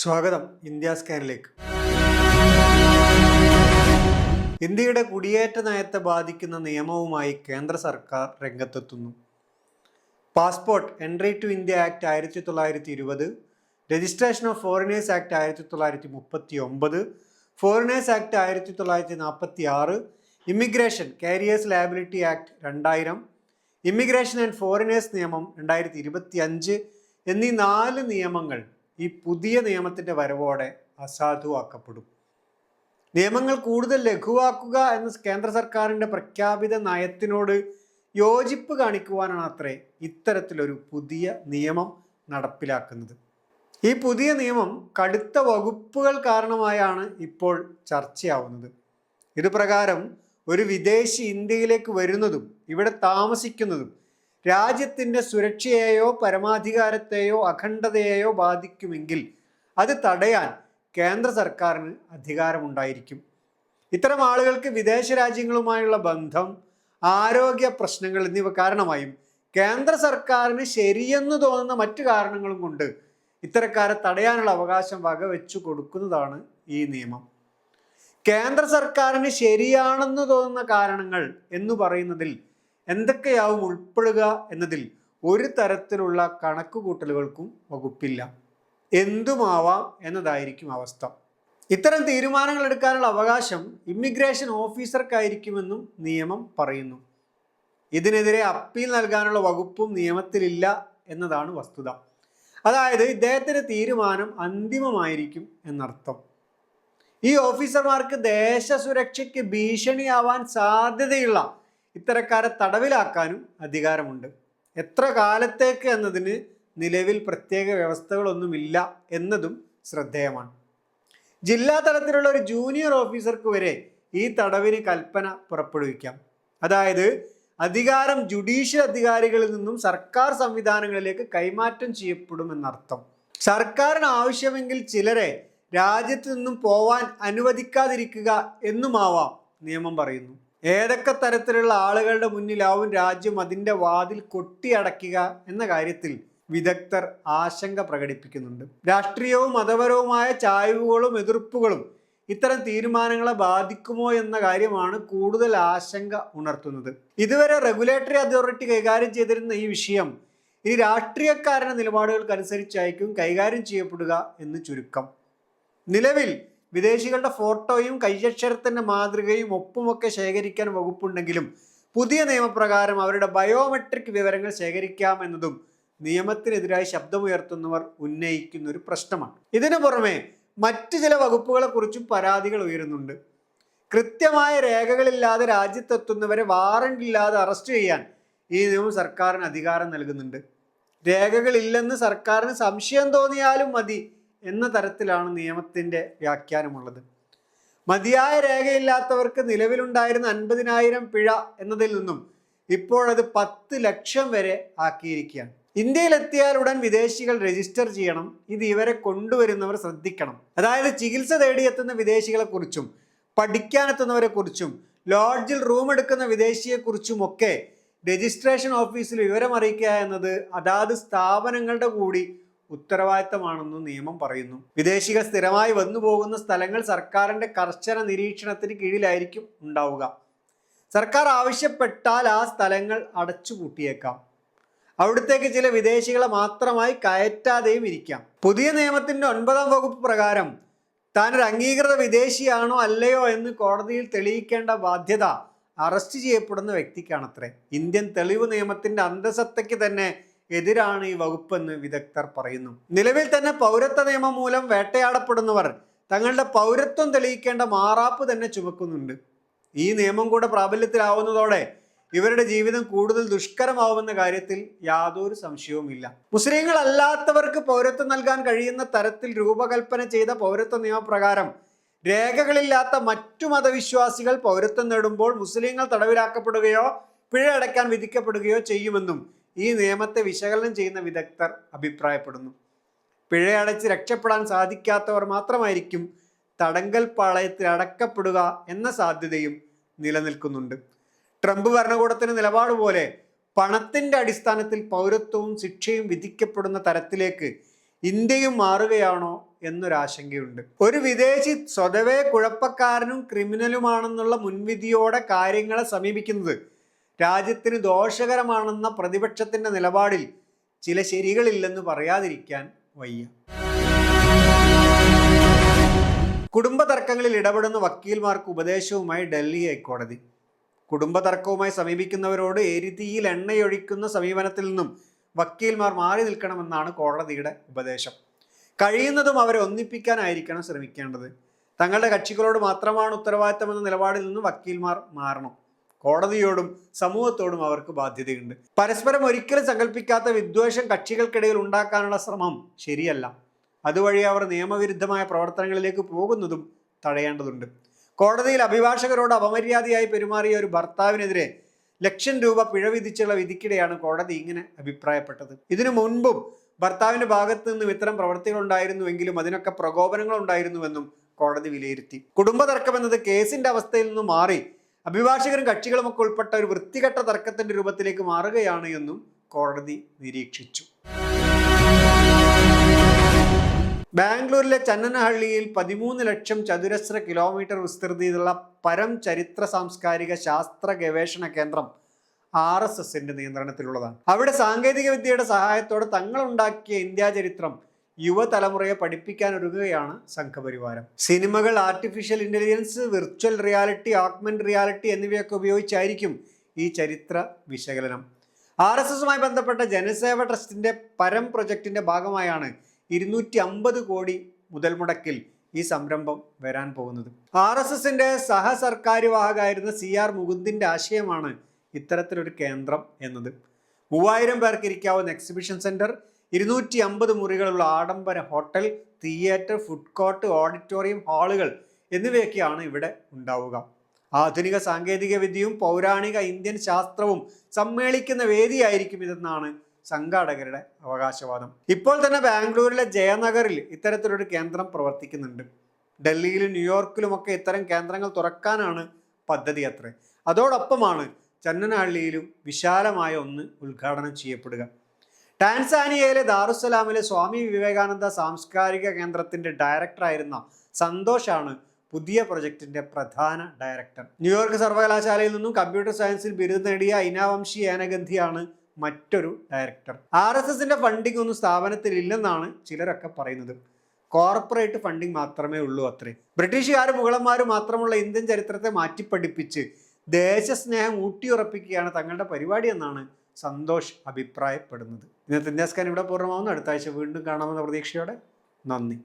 സ്വാഗതം ഇന്ത്യ സ്കാനിലേക്ക്. ഇന്ത്യയുടെ കുടിയേറ്റ നയത്തെ ബാധിക്കുന്ന നിയമവുമായി കേന്ദ്ര സർക്കാർ രംഗത്തെത്തുന്നു. Passport entry to India act ആയിരത്തി തൊള്ളായിരത്തി ഇരുപത് രജിസ്ട്രേഷൻ ഓഫ് ഫോറിനേഴ്സ് ആക്ട് ആയിരത്തി തൊള്ളായിരത്തി മുപ്പത്തി ഒമ്പത് ഫോറിനേഴ്സ് ആക്ട് ആയിരത്തി തൊള്ളായിരത്തി നാൽപ്പത്തി ആറ് ഇമിഗ്രേഷൻ കാരിയേഴ്സ് ലയബിലിറ്റി ആക്ട് രണ്ടായിരം ഇമിഗ്രേഷൻ ആൻഡ് ഫോറിനേഴ്സ് നിയമം രണ്ടായിരത്തി ഇരുപത്തി അഞ്ച് എന്നീ നാല് നിയമങ്ങൾ ഈ പുതിയ നിയമത്തിന്റെ വരവോടെ അസാധുവാക്കപ്പെടും. നിയമങ്ങൾ കൂടുതൽ ലഘുവാക്കുക എന്ന കേന്ദ്ര സർക്കാരിന്റെ പ്രഖ്യാപിത നയത്തിനോട് യോജിപ്പ് കാണിക്കുവാനാണ് അത്രേ ഇത്തരത്തിലൊരു പുതിയ നിയമം നടപ്പിലാക്കുന്നത്. ഈ പുതിയ നിയമം കടുത്ത വകുപ്പുകൾ കാരണമായാണ് ഇപ്പോൾ ചർച്ചയാവുന്നത്. ഇതുപ്രകാരം ഒരു വിദേശി ഇന്ത്യയിലേക്ക് വരുന്നതും ഇവിടെ താമസിക്കുന്നതും രാജ്യത്തിന്റെ സുരക്ഷയെയോ പരമാധികാരത്തെയോ അഖണ്ഡതയെയോ ബാധിക്കുമെങ്കിൽ അത് തടയാൻ കേന്ദ്ര സർക്കാരിന് അധികാരമുണ്ടായിരിക്കും. ഇത്തരം ആളുകൾക്ക് വിദേശ രാജ്യങ്ങളുമായുള്ള ബന്ധം ആരോഗ്യ പ്രശ്നങ്ങൾ എന്നിവ കാരണമായും കേന്ദ്ര സർക്കാരിന് ശരിയെന്ന് തോന്നുന്ന മറ്റു കാരണങ്ങളും കൊണ്ട് ഇത്തരക്കാരെ തടയാനുള്ള അവകാശം വകവെച്ചു കൊടുക്കുന്നതാണ് ഈ നിയമം. കേന്ദ്ര സർക്കാരിന് ശരിയാണെന്ന് തോന്നുന്ന കാരണങ്ങൾ എന്ന് പറയുന്നതിൽ എന്തൊക്കെയാവും ഉൾപ്പെടുക എന്നതിൽ ഒരു തരത്തിലുള്ള കണക്കുകൂട്ടലുകൾക്കും വകുപ്പില്ല. എന്തുമാവാം എന്നതായിരിക്കും അവസ്ഥ. ഇത്തരം തീരുമാനങ്ങൾ എടുക്കാനുള്ള അവകാശം ഇമിഗ്രേഷൻ ഓഫീസർക്കായിരിക്കുമെന്നും നിയമം പറയുന്നു. ഇതിനെതിരെ അപ്പീൽ നൽകാനുള്ള വകുപ്പും നിയമത്തിലില്ല എന്നതാണ് വസ്തുത. അതായത് ഇദ്ദേഹത്തിന്റെ തീരുമാനം അന്തിമമായിരിക്കും എന്നർത്ഥം. ഈ ഓഫീസർമാർക്ക് ദേശസുരക്ഷയ്ക്ക് ഭീഷണിയാവാൻ സാധ്യതയുള്ള ഇത്തരക്കാരെ തടവിലാക്കാനും അധികാരമുണ്ട്. എത്ര കാലത്തേക്ക് എന്നതിന് നിലവിൽ പ്രത്യേക വ്യവസ്ഥകളൊന്നുമില്ല എന്നതും ശ്രദ്ധേയമാണ്. ജില്ലാ തലത്തിലുള്ള ഒരു ജൂനിയർ ഓഫീസർക്ക് വരെ ഈ തടവിന് കൽപ്പന പുറപ്പെടുവിക്കാം. അതായത് അധികാരം ജുഡീഷ്യൽ അധികാരികളിൽ നിന്നും സർക്കാർ സംവിധാനങ്ങളിലേക്ക് കൈമാറ്റം ചെയ്യപ്പെടും എന്നർത്ഥം സർക്കാരിന് ആവശ്യമെങ്കിൽ ചിലരെ രാജ്യത്തു നിന്നും പോവാൻ അനുവദിക്കാതിരിക്കുക എന്നുമാവാം നിയമം പറയുന്നു. ഏതൊക്കെ തരത്തിലുള്ള ആളുകളുടെ മുന്നിലാവും രാജ്യം അതിന്റെ വാതിൽ കൊട്ടിയടക്കുക എന്ന കാര്യത്തിൽ വിദഗ്ധർ ആശങ്ക പ്രകടിപ്പിക്കുന്നുണ്ട്. രാഷ്ട്രീയവും മതപരവുമായ ചായ്വുകളും എതിർപ്പുകളും ഇത്തരം തീരുമാനങ്ങളെ ബാധിക്കുമോ എന്ന കാര്യമാണ് കൂടുതൽ ആശങ്ക ഉണർത്തുന്നത്. ഇതുവരെ റെഗുലേറ്ററി അതോറിറ്റി കൈകാര്യം ചെയ്തിരുന്ന ഈ വിഷയം ഇനി രാഷ്ട്രീയക്കാരുടെ നിലപാടുകൾക്കനുസരിച്ചായിരിക്കും കൈകാര്യം ചെയ്യപ്പെടുക എന്ന് ചുരുക്കം. നിലവിൽ വിദേശികളുടെ ഫോട്ടോയും കൈയക്ഷരത്തിന്റെ മാതൃകയും ഒപ്പുമൊക്കെ ശേഖരിക്കാൻ വകുപ്പുണ്ടെങ്കിലും പുതിയ നിയമപ്രകാരം അവരുടെ ബയോമെട്രിക് വിവരങ്ങൾ ശേഖരിക്കാം എന്നതും നിയമത്തിനെതിരായി ശബ്ദമുയർത്തുന്നവർ ഉന്നയിക്കുന്ന ഒരു പ്രശ്നമാണ്. ഇതിനു പുറമെ മറ്റ് ചില വകുപ്പുകളെക്കുറിച്ചും പരാതികൾ ഉയരുന്നുണ്ട്. കൃത്യമായ രേഖകളില്ലാതെ രാജ്യത്തെത്തുന്നവരെ വാറണ്ട് ഇല്ലാതെ അറസ്റ്റ് ചെയ്യാൻ ഈ നിയമം സർക്കാരിന് അധികാരം നൽകുന്നുണ്ട്. രേഖകളില്ലെന്ന് സർക്കാരിന് സംശയം തോന്നിയാലും മതി. എന്ന തരത്തിലാണ് നിയമത്തിന്റെ വ്യാഖ്യാനമുള്ളത്. മതിയായ രേഖയില്ലാത്തവർക്ക് നിലവിലുണ്ടായിരുന്ന അൻപതിനായിരം പിഴ എന്നതിൽ നിന്നും ഇപ്പോഴത് പത്ത് ലക്ഷം വരെ ആക്കിയിരിക്കുകയാണ്. ഇന്ത്യയിലെത്തിയാൽ ഉടൻ വിദേശികൾ രജിസ്റ്റർ ചെയ്യണം. ഇത് ഇവരെ കൊണ്ടുവരുന്നവർ ശ്രദ്ധിക്കണം. അതായത് ചികിത്സ തേടിയെത്തുന്ന വിദേശികളെക്കുറിച്ചും കുറിച്ചും പഠിക്കാനെത്തുന്നവരെ കുറിച്ചും ലോഡ്ജിൽ റൂം എടുക്കുന്ന വിദേശിയെക്കുറിച്ചും ഒക്കെ രജിസ്ട്രേഷൻ ഓഫീസിൽ വിവരം അറിയിക്കുക എന്നത് അതാത് സ്ഥാപനങ്ങളുടെ കൂടി ഉത്തരവാദിത്തമാണെന്ന് നിയമം പറയുന്നു. വിദേശികൾ സ്ഥിരമായി വന്നു പോകുന്ന സ്ഥലങ്ങൾ സർക്കാരിന്റെ കർശന നിരീക്ഷണത്തിന് കീഴിലായിരിക്കും ഉണ്ടാവുക. സർക്കാർ ആവശ്യപ്പെട്ടാൽ ആ സ്ഥലങ്ങൾ അടച്ചുപൂട്ടിയേക്കാം. അവിടത്തേക്ക് ചില വിദേശികളെ മാത്രമായി കയറ്റാതെയും ഇരിക്കാം. പുതിയ നിയമത്തിന്റെ ഒൻപതാം വകുപ്പ് പ്രകാരം താൻ ഒരു അംഗീകൃത വിദേശിയാണോ അല്ലയോ എന്ന് കോടതിയിൽ തെളിയിക്കേണ്ട ബാധ്യത അറസ്റ്റ് ചെയ്യപ്പെടുന്ന വ്യക്തിക്കാണത്രേ. ഇന്ത്യൻ തെളിവ് നിയമത്തിന്റെ അന്തസത്തയ്ക്ക് തന്നെ എതിരാണ് ഈ വകുപ്പെന്ന് വിദഗ്ധർ പറയുന്നു. നിലവിൽ തന്നെ പൗരത്വ നിയമം മൂലം വേട്ടയാടപ്പെടുന്നവർ തങ്ങളുടെ പൗരത്വം തെളിയിക്കേണ്ട മാറാപ്പ് തന്നെ ചുമക്കുന്നുണ്ട്. ഈ നിയമം കൂടെ പ്രാബല്യത്തിലാവുന്നതോടെ ഇവരുടെ ജീവിതം കൂടുതൽ ദുഷ്കരമാവുമെന്ന കാര്യത്തിൽ യാതൊരു സംശയവുമില്ല. മുസ്ലിങ്ങളല്ലാത്തവർക്ക് പൗരത്വം നൽകാൻ കഴിയുന്ന തരത്തിൽ രൂപകൽപ്പന ചെയ്ത പൗരത്വ നിയമപ്രകാരം രേഖകളില്ലാത്ത മറ്റു മതവിശ്വാസികൾ പൗരത്വം നേടുമ്പോൾ മുസ്ലിങ്ങൾ തടവിലാക്കപ്പെടുകയോ പിഴ അടയ്ക്കാൻ വിധിക്കപ്പെടുകയോ ചെയ്യുമെന്നും ഈ നിയമത്തെ വിശകലനം ചെയ്യുന്ന വിദഗ്ധർ അഭിപ്രായപ്പെടുന്നു. പിഴയടച്ച് രക്ഷപ്പെടാൻ സാധിക്കാത്തവർ മാത്രമായിരിക്കും തടങ്കൽ പാളയത്തിൽ അടക്കപ്പെടുക എന്ന സാധ്യതയും നിലനിൽക്കുന്നുണ്ട്. ട്രംപ് ഭരണകൂടത്തിന് നിലപാട് പോലെ പണത്തിന്റെ അടിസ്ഥാനത്തിൽ പൗരത്വവും ശിക്ഷയും വിധിക്കപ്പെടുന്ന തരത്തിലേക്ക് ഇന്ത്യയും മാറുകയാണോ എന്നൊരാശങ്കയുണ്ട്. ഒരു വിദേശി സ്വതവേ കുഴപ്പക്കാരനും ക്രിമിനലുമാണെന്നുള്ള മുൻവിധിയോടെ കാര്യങ്ങളെ സമീപിക്കുന്നത് രാജ്യത്തിന് ദോഷകരമാണെന്ന പ്രതിപക്ഷത്തിന്റെ നിലപാടിൽ ചില ശരികളില്ലെന്ന് പറയാതിരിക്കാൻ വയ്യ. കുടുംബ തർക്കങ്ങളിൽ ഇടപെടുന്ന വക്കീൽമാർക്ക് ഉപദേശവുമായി ഡൽഹി ഹൈക്കോടതി. കുടുംബ തർക്കവുമായി സമീപിക്കുന്നവരോട് എരിതിയിൽ എണ്ണയൊഴിക്കുന്ന സമീപനത്തിൽ നിന്നും വക്കീൽമാർ മാറി നിൽക്കണമെന്നാണ് കോടതിയുടെ ഉപദേശം. കഴിയുന്നതും അവരെ ഒന്നിപ്പിക്കാനായിരിക്കണം ശ്രമിക്കേണ്ടത്. തങ്ങളുടെ കക്ഷികളോട് മാത്രമാണ് ഉത്തരവാദിത്തമെന്ന നിലപാടിൽ നിന്ന് വക്കീൽമാർ മാറണം. കോടതിയോടും സമൂഹത്തോടും അവർക്ക് ബാധ്യതയുണ്ട്. പരസ്പരം ഒരിക്കലും സങ്കല്പിക്കാത്ത വിദ്വേഷം കക്ഷികൾക്കിടയിൽ ഉണ്ടാക്കാനുള്ള ശ്രമം ശരിയല്ല. അതുവഴി അവർ നിയമവിരുദ്ധമായ പ്രവർത്തനങ്ങളിലേക്ക് പോകുന്നതും തടയേണ്ടതുണ്ട്. കോടതിയിൽ അഭിഭാഷകരോട് അപമര്യാദയായി പെരുമാറിയ ഒരു ഭർത്താവിനെതിരെ ലക്ഷം രൂപ പിഴ വിധിച്ചുള്ള വിധിക്കിടെയാണ് കോടതി ഇങ്ങനെ അഭിപ്രായപ്പെട്ടത്. ഇതിനു മുൻപും ഭർത്താവിന്റെ ഭാഗത്ത് നിന്നും ഇത്തരം പ്രവർത്തികൾ ഉണ്ടായിരുന്നുവെങ്കിലും അതിനൊക്കെ പ്രകോപനങ്ങൾ ഉണ്ടായിരുന്നുവെന്നും കോടതി വിലയിരുത്തി. കുടുംബ തർക്കം എന്നത് കേസിന്റെ അവസ്ഥയിൽ നിന്ന് മാറി അഭിഭാഷകരും കക്ഷികളുമൊക്കെ ഉൾപ്പെട്ട ഒരു വൃത്തികെട്ട തർക്കത്തിന്റെ രൂപത്തിലേക്ക് മാറുകയാണ് എന്നും കോടതി നിരീക്ഷിച്ചു. ബാംഗ്ലൂരിലെ ചന്നനഹള്ളിയിൽ പതിമൂന്ന് ലക്ഷം ചതുരശ്ര കിലോമീറ്റർ വിസ്തൃതിയിലുള്ള പരം ചരിത്ര സാംസ്കാരിക ശാസ്ത്ര ഗവേഷണ കേന്ദ്രം ആർ എസ് എസിന്റെ നിയന്ത്രണത്തിലുള്ളതാണ്. അവിടെ സാങ്കേതിക വിദ്യയുടെ സഹായത്തോടെ തങ്ങളുണ്ടാക്കിയ ഇന്ത്യാ ചരിത്രം യുവതലമുറയെ പഠിപ്പിക്കാൻ ഒരുങ്ങുകയാണ് സംഘപരിവാരം. സിനിമകൾ artificial intelligence virtual reality augment reality എന്നിവയൊക്കെ ഉപയോഗിച്ചായിരിക്കും ഈ ചരിത്ര വിശകലനം. ആർ എസ് എസുമായി ബന്ധപ്പെട്ട ജനസേവ ട്രസ്റ്റിന്റെ പരം പ്രൊജക്ടിന്റെ ഭാഗമായാണ് ഇരുന്നൂറ്റി അമ്പത് കോടി മുതൽ മുടക്കിൽ ഈ സംരംഭം വരാൻ പോകുന്നത്. ആർ എസ് എസിന്റെ സഹസർക്കാരുവാഹകായിരുന്ന സി ആർ മുകുന്ദിന്റെ ആശയമാണ് ഇത്തരത്തിലൊരു കേന്ദ്രം എന്നത്. മൂവായിരം പേർക്ക് ഇരിക്കാവുന്ന എക്സിബിഷൻ സെന്റർ ഇരുന്നൂറ്റി അമ്പത് മുറികളുള്ള ആഡംബര hotel theatre food court auditorium ഹാളുകൾ എന്നിവയൊക്കെയാണ് ഇവിടെ ഉണ്ടാവുക. ആധുനിക സാങ്കേതിക വിദ്യയും പൗരാണിക ഇന്ത്യൻ ശാസ്ത്രവും സമ്മേളിക്കുന്ന വേദിയായിരിക്കും ഇതെന്നാണ് സംഘാടകരുടെ അവകാശവാദം. ഇപ്പോൾ തന്നെ ബാംഗ്ലൂരിലെ ജയനഗറിൽ ഇത്തരത്തിലൊരു കേന്ദ്രം പ്രവർത്തിക്കുന്നുണ്ട്. ഡൽഹിയിലും ന്യൂയോർക്കിലുമൊക്കെ ഇത്തരം കേന്ദ്രങ്ങൾ തുറക്കാനാണ് പദ്ധതി അത്രേ. അതോടൊപ്പമാണ് ചന്നനഹള്ളിയിലും വിശാലമായ ഒന്ന് ഉദ്ഘാടനം ചെയ്യപ്പെടുക. ടാൻസാനിയയിലെ ദാറുസലാമിലെ സ്വാമി വിവേകാനന്ദ സാംസ്കാരിക കേന്ദ്രത്തിന്റെ ഡയറക്ടറായിരുന്ന സന്തോഷാണ് പുതിയ പ്രൊജക്ടിന്റെ പ്രധാന ഡയറക്ടർ. ന്യൂയോർക്ക് സർവകലാശാലയിൽ നിന്നും കമ്പ്യൂട്ടർ സയൻസിൽ ബിരുദം നേടിയ ഐനാവംശി ഏനഗന്ധിയാണ് മറ്റൊരു ഡയറക്ടർ. ആർ എസ് എസിന്റെ ഫണ്ടിംഗ് ഒന്നും സ്ഥാപനത്തിൽ ഇല്ലെന്നാണ് ചിലരൊക്കെ പറയുന്നത്. കോർപ്പറേറ്റ് ഫണ്ടിംഗ് മാത്രമേ ഉള്ളൂ അത്രേ. ബ്രിട്ടീഷുകാരും മുഗളന്മാരും മാത്രമുള്ള ഇന്ത്യൻ ചരിത്രത്തെ മാറ്റിപ്പഠിപ്പിച്ച് ദേശസ്നേഹം ഊട്ടിയുറപ്പിക്കുകയാണ് തങ്ങളുടെ പരിപാടി എന്നാണ് സന്തോഷ് അഭിപ്രായപ്പെടുന്നത്. ഇന്നത്തെ ഇന്ത്യാസ്കാൻ ഇവിടെ പൂർണമാവുന്നു. അടുത്ത ആഴ്ച വീണ്ടും കാണാമെന്ന പ്രതീക്ഷയോടെ നന്ദി.